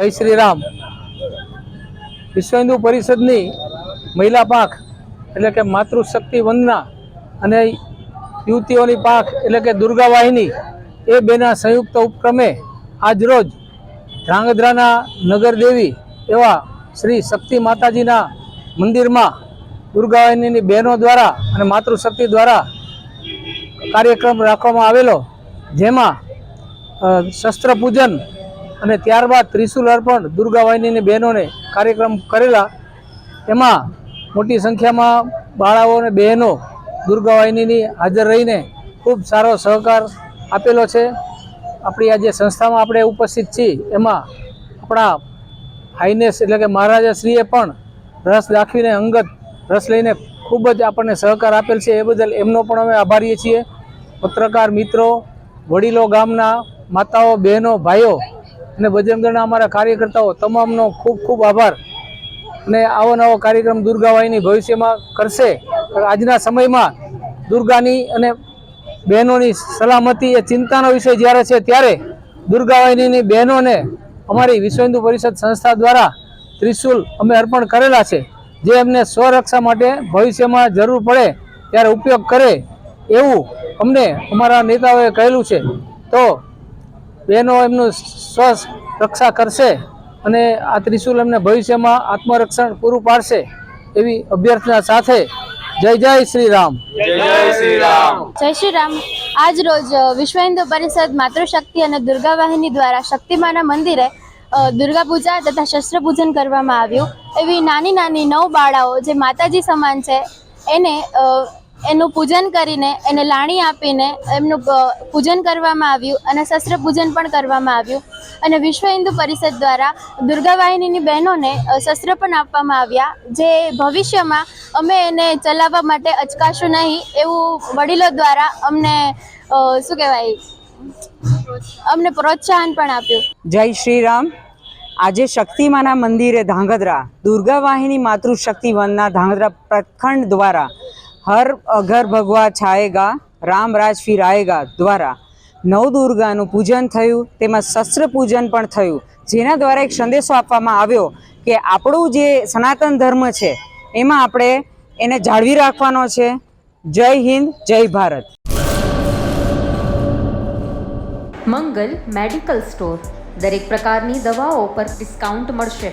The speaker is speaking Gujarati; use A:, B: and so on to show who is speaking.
A: જય શ્રી રામ વિશ્વ હિન્દુ પરિષદની મહિલા પાંખ એટલે કે માતૃશક્તિ વંદના અને યુવતીઓની પાંખ એટલે કે દુર્ગા વાહિની, એ બેના સંયુક્ત ઉપક્રમે આજરોજ ધ્રાંગધ્રાના નગરદેવી એવા શ્રી શક્તિ માતાજીના મંદિરમાં દુર્ગા વાહિનીની બહેનો દ્વારા અને માતૃશક્તિ દ્વારા કાર્યક્રમ રાખવામાં આવેલો, જેમાં શસ્ત્રપૂજન શસ્ત્ર પૂજન અને ત્યારબાદ ત્રિશુલ અર્પણ દુર્ગાવાહિનીની બહેનોને કાર્યક્રમ કરેલા. એમાં મોટી સંખ્યામાં બાળાઓ અને બહેનો દુર્ગાવાહિનીની હાજર રહીને ખૂબ સારો સહકાર આપેલો છે. આપણી આ જે સંસ્થામાં આપણે ઉપસ્થિત છીએ, એમાં આપણા હાઈનેસ એટલે કે મહારાજાશ્રીએ પણ રસ દાખવીને, અંગત રસ લઈને ખૂબ જ આપણને સહકાર આપેલ છે. એ બદલ એમનો પણ અમે આભારીએ છીએ. પત્રકાર મિત્રો, વડીલો ગામના માતાઓ, બહેનો, ભાઈઓ અને બજરંગદળના અમારા કાર્યકર્તાઓ તમામનો ખૂબ ખૂબ આભાર. અને આવો નવો કાર્યક્રમ દુર્ગાવાહિની ભવિષ્યમાં કરશે. આજના સમયમાં દુર્ગાની અને બહેનોની સલામતી એ ચિંતાનો વિષય જ્યારે છે ત્યારે દુર્ગાવાહિનીની બહેનોને અમારી વિશ્વ હિન્દુ પરિષદ સંસ્થા દ્વારા ત્રિશુલ અમે અર્પણ કરેલા છે. જે એમને સ્વરક્ષા માટે ભવિષ્યમાં જરૂર પડે ત્યારે ઉપયોગ કરે એવું અમને અમારા નેતાઓએ કહેલું છે. તો બહેનો એમનું સ્વ રક્ષા કરશે અને આ ત્રિશુલ એમને ભવિષ્યમાં આત્મરક્ષણ પૂરું પાડશે એવી અભ્યર્થના સાથે જય જય શ્રી રામ
B: જય શ્રી રામ આજ રોજ વિશ્વ હિન્દુ પરિષદ માતૃશક્તિ અને દુર્ગા વાહિની દ્વારા શક્તિમાના મંદિરે દુર્ગા પૂજા તથા શસ્ત્ર પૂજન કરવામાં આવ્યું. એવી નાની નાની નવ બાળાઓ જે માતાજી સમાન છે એને એનું પૂજન કરીને, એને લાણી આપીને એમનું પૂજન કરવામાં આવ્યું અને શસ્ત્ર પૂજન પણ કરવામાં આવ્યું. અને વિશ્વ હિન્દુ પરિષદ દ્વારા દુર્ગા વાહિનીની બહેનોને શસ્ત્ર પણ આપવામાં આવ્યા, જે ભવિષ્યમાં અમે એને ચલાવવા માટે અચકાશું નહીં એવું વડીલો દ્વારા અમને શું કહેવાય, અમને પ્રોત્સાહન પણ આપ્યું.
C: જય શ્રી રામ આજે શક્તિમાના મંદિરે ધાંગધ્રા, દુર્ગા વાહિની માતૃશક્તિ વનના ધાંગધ્રા પ્રખંડ દ્વારા હર અઘર ભગવા છાયેગા, રામ ફિરાયેગા ફિર દ્વારા નવદુર્ગાનું પૂજન થયું, તેમાં શસ્ત્ર પૂજન પણ થયું. જેના દ્વારા એક સંદેશો આપવામાં આવ્યો કે આપણું જે સનાતન ધર્મ છે, એમાં આપણે એને જાળવી રાખવાનો છે. જય હિન્દ, જય ભારત.
D: મંગલ મેડિકલ સ્ટોર. દરેક પ્રકારની દવાઓ પર ડિસ્કાઉન્ટ મળશે.